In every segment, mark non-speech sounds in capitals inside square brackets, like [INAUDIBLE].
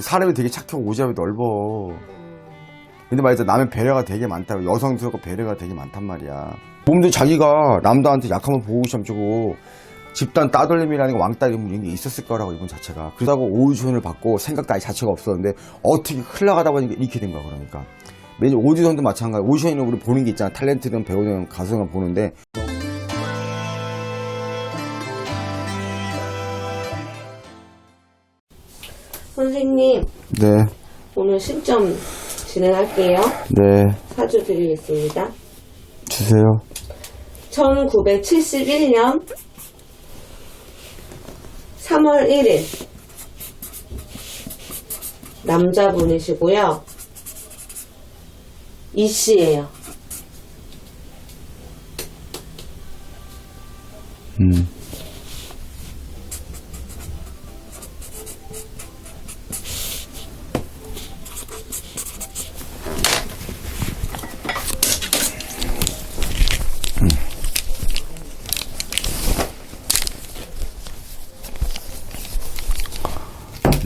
사람이 되게 착하고 오지랖이 넓어. 근데 말이죠 남의 배려가 되게 많다고 여성스럽고 배려가 되게 많단 말이야. 몸도 자기가 남자한테 약하면 보고 시험 주고 집단 따돌림이라는 게 왕따 이런 게 있었을 거라고 이분 자체가 그러다고 오디션을 받고 생각도 아예 자체가 없었는데 어떻게 흘러가다 보니까 이렇게 된 거야 그러니까 매년 오디션도 마찬가지 우리 보는 게 있잖아 탤런트든 배우든 가수든 보는데 선생님, 네 오늘 실점 진행할게요. 네, 사주 드리겠습니다. 주세요 1971년 3월 1일 남자분이시고요. 이 씨예요. 음.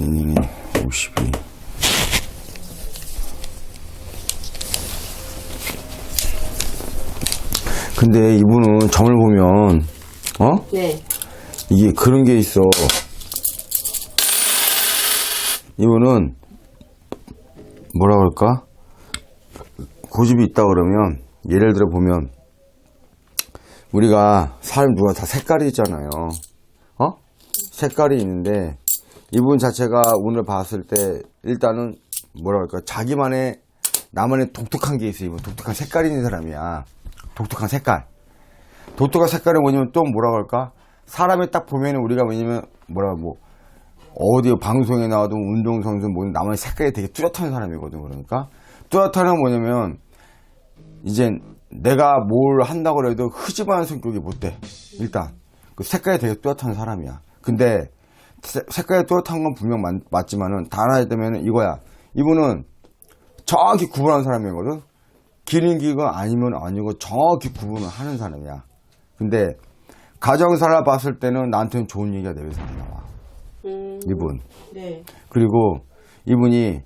음, 52. 근데 이분은 점을 보면, 어? 네. 이게 그런 게 있어. 이분은 뭐라 그럴까? 고집이 있다 그러면 예를 들어 보면 우리가 사람 누가 다 색깔이 있잖아요. 어? 색깔이 있는데 이분 자체가 오늘 봤을 때 일단은 뭐라 그럴까? 자기만의 나만의 독특한 게 있어. 이분 독특한 색깔이 있는 사람이야. 독특한 색깔. 독특한 색깔이 뭐냐면 또 뭐라 그럴까? 사람을 딱 보면은 우리가 뭐냐면 뭐라 뭐 어디 방송에 나와도 운동선수 뭐 나만의 색깔이 되게 뚜렷한 사람이거든 그러니까. 뚜렷한은 뭐냐면 이제 내가 뭘 한다고 해도 흐지부한 성격이 못 돼. 일단. 그 색깔이 되게 뚜렷한 사람이야. 근데 세- 색깔이 뚜렷한 건 분명 맞, 다 하나 되면 이거야. 이분은 정확히 구분하는 사람이거든 기린 기가 아니면 아니고 정확히 구분을 하는 사람이야. 근데 가정사를 봤을 때는 나한테는 좋은 얘기가 내 회사에 나와. 음, 이분. 네. 그리고 이분이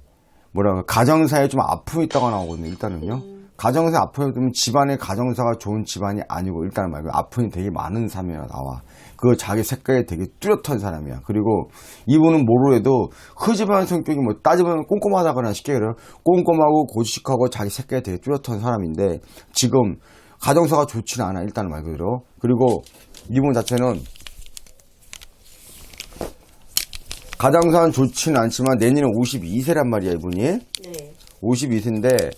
뭐라 고 가정사에 좀 아픔이 있다고 나오거든요 일단은요 가정사 아픔이 있으면 집안의 가정사가 좋은 집안이 아니고 일단은 말고 아픔이 되게 많은 사람이라 나와. 그 자기 색깔이 되게 뚜렷한 사람이야. 그리고 이분은 뭐로 해도 흐지부한 성격이 뭐 따지면 꼼꼼하다거나 쉽게 그래요. 꼼꼼하고 고지식하고 자기 색깔이 되게 뚜렷한 사람인데 지금 가정사가 좋지는 않아 일단은 말 그대로. 그리고 이분 자체는 가정사는 좋지는 않지만 내년에 52세란 말이야 이분이. 네. 52세인데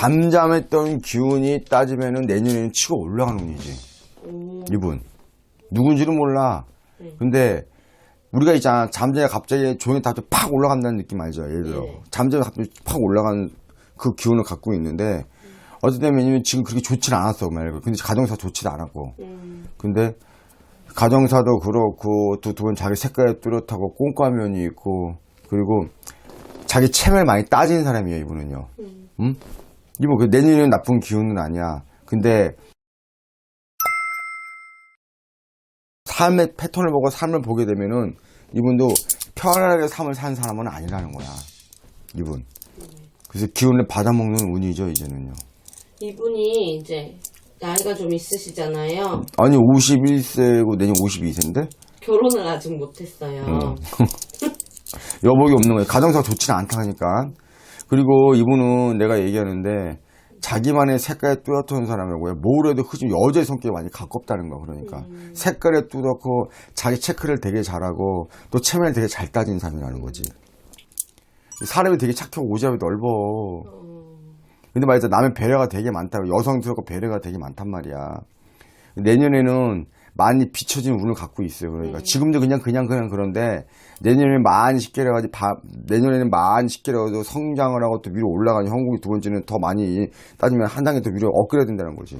잠잠했던 기운이 따지면은 내년에는 치고 올라가는 운이지 음, 이분 누군지는 몰라 네. 근데 우리가 있잖아 잠자에 갑자기 조용히 다팍 올라간다는 느낌 알죠 예를 들어 네. 잠자에 갑자기 팍 올라가는 그 기운을 갖고 있는데 어쨌든 왜냐면 지금 그렇게 좋지는 않았어 말고 근데 가정사 좋지도 않았고 음, 근데 가정사도 그렇고 또두번 자기 색깔이 뚜렷하고 꼼꼼한 면이 있고 그리고 자기 체면을 많이 따지는 사람이에요 이분은요. 음. 음? 이분 그 내년에는 나쁜 기운은 아니야. 근데 삶의 패턴을 보고 삶을 보게 되면은 이분도 편안하게 삶을 사는 사람은 아니라는 거야. 이분. 그래서 기운을 받아먹는 운이죠 이제는요. 이분이 이제 나이가 좀 있으시잖아요. 아니 51세고 내년 52세인데 결혼을 아직 못했어요. 음. [LAUGHS] 여복이 없는 거예요. 가정사가 좋지는 않다니까. 그리고 이분은 내가 얘기하는데 자기만의 색깔에 뚜렷한 사람이고요. 뭘 해도 흐지 여자의 성격이 많이 가깝다는 거 그러니까 색깔에 뚜렷고 자기 체크를 되게 잘하고 또 체면을 되게 잘 따진 사람이라는 거지. 사람이 되게 착하고 오지랖이 넓어. 근데 말이죠 남의 배려가 되게 많다고 여성스럽고 배려가 되게 많단 말이야. 내년에는 많이 비춰진 운을 갖고 있어요. 그러니까 지금도 그냥 그냥 그냥 그런데 내년에는 많이 쉽게 해가지고 내년에는 많이 쉽게 해가지고 성장을 하고 또 위로 올라가는 형국이 두 번째는 더 많이 따지면 한 단계 더 위로 업그레이드 된다는 거지.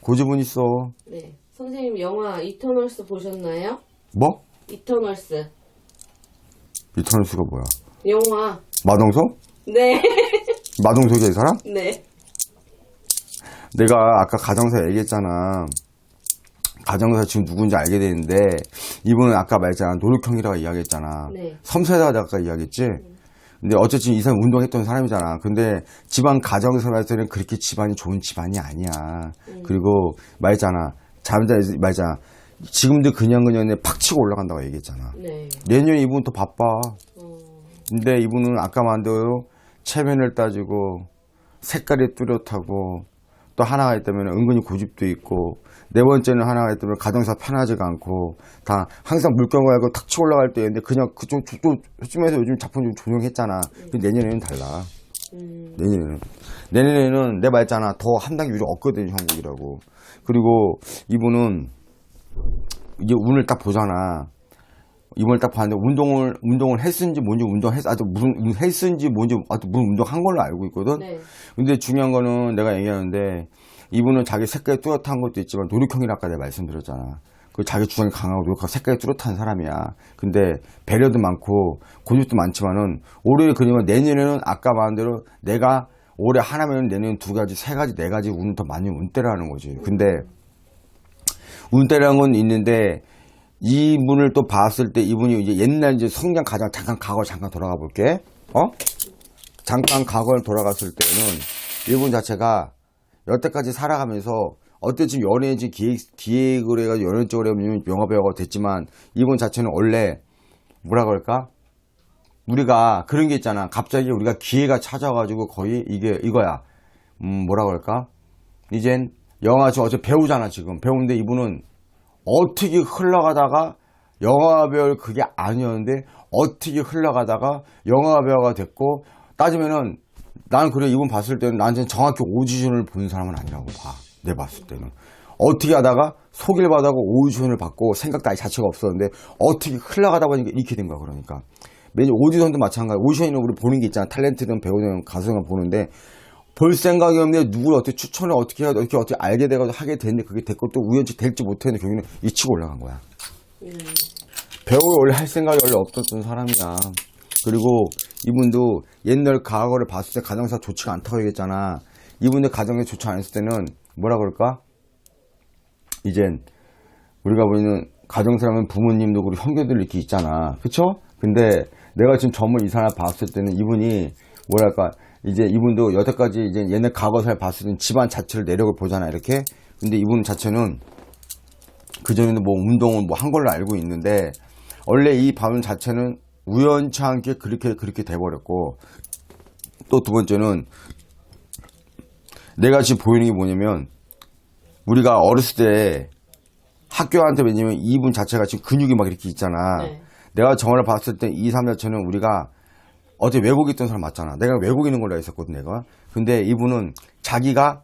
고집은 있어. 네. 선생님 영화 이터널스 보셨나요? 뭐? 이터널스. 이터널스가 뭐야? 영화. 마동석? 네. 마동석이 이 사람? 네. 내가 아까 가정사 얘기했잖아. 가정사 지금 누군지 알게 되는데 이분은 아까 말했잖아. 노력형이라고 이야기했잖아. 네. 섬세하다고 아까 이야기했지? 근데 어쨌든 이 사람 운동했던 사람이잖아. 근데 집안 가정사에서는 그렇게 집안이 좋은 집안이 아니야. 그리고 말했잖아. 잠자 말했잖아. 지금도 그냥 그냥 팍 치고 올라간다고 얘기했잖아. 네. 내년 이분 또 바빠. 어, 근데 이분은 아까 만대로 체면을 따지고 색깔이 뚜렷하고 또 하나가 있다면 은근히 고집도 있고 네 번째는 하나가 있다면 가정사 편하지가 않고 다 항상 물건을 가지고 탁 치고 올라갈 때인데 그냥 좀 요즘에서 요즘 작품 좀 조용했잖아. 근데 내년에는 달라. 음, 내년에는 내년에는 내 말했잖아 더 한 단계 위로 없거든 형국이라고. 그리고 이분은 이게 운을 딱 보잖아. 이번을 딱 봤는데 운동을 운동을 했는지 뭔지 운동했 아주 무슨 했는지 뭔지 아주 무슨 운동한 걸로 알고 있거든. 네. 근데 중요한 거는 내가 얘기하는데 이분은 자기 색깔이 뚜렷한 것도 있지만 노력형이라 아까 내가 말씀드렸잖아. 그 자기 주장이 강하고 노력하고 색깔이 뚜렷한 사람이야. 근데 배려도 많고 고집도 많지만은 올해 그러면 내년에는 아까 말한 대로 내가 올해 하나면 내년 두 가지, 세 가지, 네 가지 운을 더 많이 운때라는 거지. 근데 운때라는 건 있는데 이분을 또 봤을 때 이분이 이제 옛날 이제 성장 가장 잠깐 과거 잠깐 돌아가 볼게. 어? 잠깐 과거를 돌아갔을 때는 이분 자체가 여태까지 살아가면서 어때 지금 연예인 지금 기획, 기획을 해가지고 연예인 쪽으로 하면 영화배우가 됐지만 이분 자체는 원래 뭐라 그럴까? 우리가 그런 게 있잖아. 갑자기 우리가 기회가 찾아가지고 거의 이게 이거야. 음, 뭐라 그럴까? 이젠 영화 저 어제 배우잖아 지금 배우인데 이분은 어떻게 흘러가다가 영화배우 그게 아니었는데 어떻게 흘러가다가 영화배우가 됐고 따지면은 나는 그래 이분 봤을 때는 나한테는 정확히 오디션을 본 사람은 아니라고 봐. 내 봤을 때는. 어떻게 하다가 소개를 받아고 오디션을 받고 생각도 아예 자체가 없었는데 어떻게 흘러가다 보니까 이렇게 된 거야 그러니까. 매년 오디션도 마찬가지 오디션이는 우리 보는 게 있잖아. 탤런트든 배우든 가수든 보는데 볼 생각이 없는데 누구를 어떻게 추천을 어떻게 해야 어떻게 어떻게 알게 돼가지고 하게 됐는데 그게 됐고 또 우연치 될지 못했는데 경우는 이 치고 올라간 거야. 음, 배우를 원래 할 생각이 원래 없었던 사람이야. 그리고 이분도 옛날 과거를 봤을 때 가정사 좋지가 않다고 얘기했잖아. 이분들 가정이 좋지 않았을 때는 뭐라 그럴까? 이젠 우리가 보이는 가정사라면 부모님도 그리고 형제들 이렇게 있잖아. 그쵸? 근데 내가 지금 전문 이 사람 봤을 때는 이분이 뭐랄까 이제 이분도 여태까지 이제 옛날 과거사를 봤을 때는 집안 자체를 내력을 보잖아 이렇게. 근데 이분 자체는 그전에는 뭐 운동을 뭐 한 걸로 알고 있는데 원래 이 반응 자체는 우연치 않게 그렇게 그렇게 돼버렸고 또 두 번째는 내가 지금 보이는 게 뭐냐면 우리가 어렸을 때 학교한테 왜냐면 이분 자체가 지금 근육이 막 이렇게 있잖아. 네. 내가 정원을 봤을 때 이 사람 자체는 우리가 어제 외국에 있던 사람 맞잖아. 내가 외국에 있는 걸로 했었거든, 내가. 근데 이분은 자기가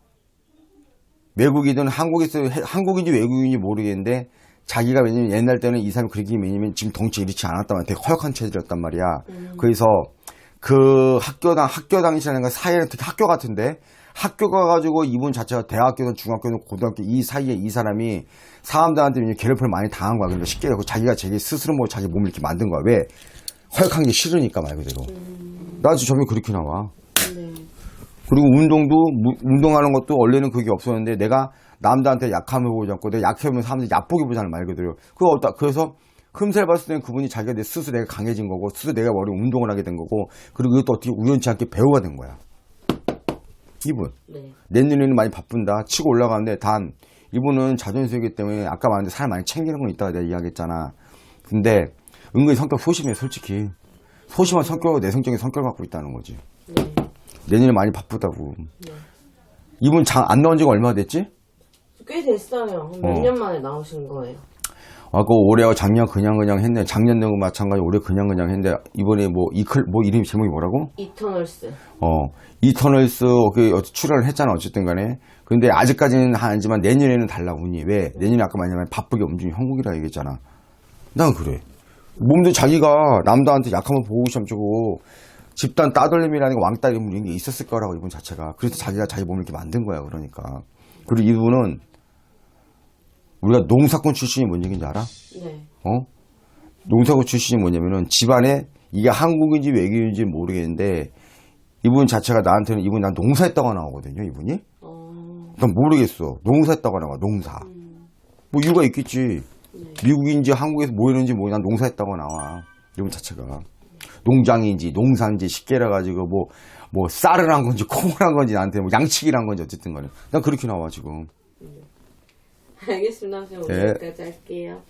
외국이든 한국에서, 해- 한국인지 외국인지 모르겠는데 자기가 왜냐면 옛날 때는 이 사람이 그렇게 왜냐면 지금 덩치 이렇지 않았단 말이야. 되게 허약한 체질이었단 말이야. 그래서 그 학교당, 학교 당시라는 건 사회는 특히 학교 같은데 학교 가가지고 이분 자체가 대학교든 중학교든 고등학교 이 사이에 이 사람이 사람들한테 괴롭힘을 많이 당한 거야. 그러니까 쉽게 얘기하고 자기가 자기 스스로 뭐 자기 몸을 이렇게 만든 거야. 왜? 허약한 게 싫으니까 말 그대로. 나 지금 점이 그렇게 나와. 네. 그리고 운동도 무- 운동하는 것도 원래는 그게 없었는데 내가 남들한테 약함을 보지 않고 내가 약해 보면 사람들이 얕보게 보잖아 말 그대로. 그거 없다. 그래서 흠세를 봤을 때는 그분이 자기가 내 스스로 내가 강해진 거고 스스로 내가 머리 운동을 하게 된 거고 그리고 이것도 어떻게 우연치 않게 배우가 된 거야. 이분 네. 내년에는 많이 바쁜다 치고 올라가는데 단 이분은 자존심이기 때문에 아까 말했는데 사람 많이 챙기는 건 있다고 내가 이야기했잖아. 근데 은근히 성격 소심해 솔직히 소심한 성격과 내성적인 성격을 갖고 있다는 거지. 네. 내년에 많이 바쁘다고. 네. 이분 장 안 나온 지가 얼마 됐지? 꽤 됐어요. 몇 어. 년 만에 나오신 거예요. 아까 올해하고 작년 그냥 그냥 했네. 작년도 마찬가지 올해 그냥 그냥 했는데 이번에 뭐 이클 뭐 이름 제목이 뭐라고? 이터널스. 어 이터널스 그 출연을 했잖아 어쨌든 간에. 근데 아직까지는 하지만 내년에는 달라 운이 왜? 내년에 아까 말했지만 바쁘게 움직이는 형국이라 얘기했잖아. 난 그래. 몸도 자기가 남들한테 약하면 보고 시험 주고 집단 따돌림이라는 게 왕따 이런 게 있었을 거라고 이분 자체가. 그래서 자기가 자기 몸을 이렇게 만든 거야 그러니까. 그리고 이분은 우리가 농사꾼 출신이 뭔 얘기인지 알아? 네. 어? 농사꾼 출신이 뭐냐면은 집안에 이게 한국인지 외국인지 모르겠는데 이분 자체가 나한테는 이분 난 농사했다고 나오거든요 이분이 어, 난 모르겠어 농사했다고 나와 농사 뭐 이유가 있겠지. 네. 미국인지 한국에서 뭐 이런지 뭐난 농사했다고 나와. 이분 자체가. 농장인지 농사인지 쉽게 해가지고 뭐, 뭐 쌀을 한 건지 콩을 한 건지 나한테 뭐 양치기를 한 건지 어쨌든 간에. 난 그렇게 나와 지금. 알겠습니다. 선생님 네. 오늘 여기까지 할게요.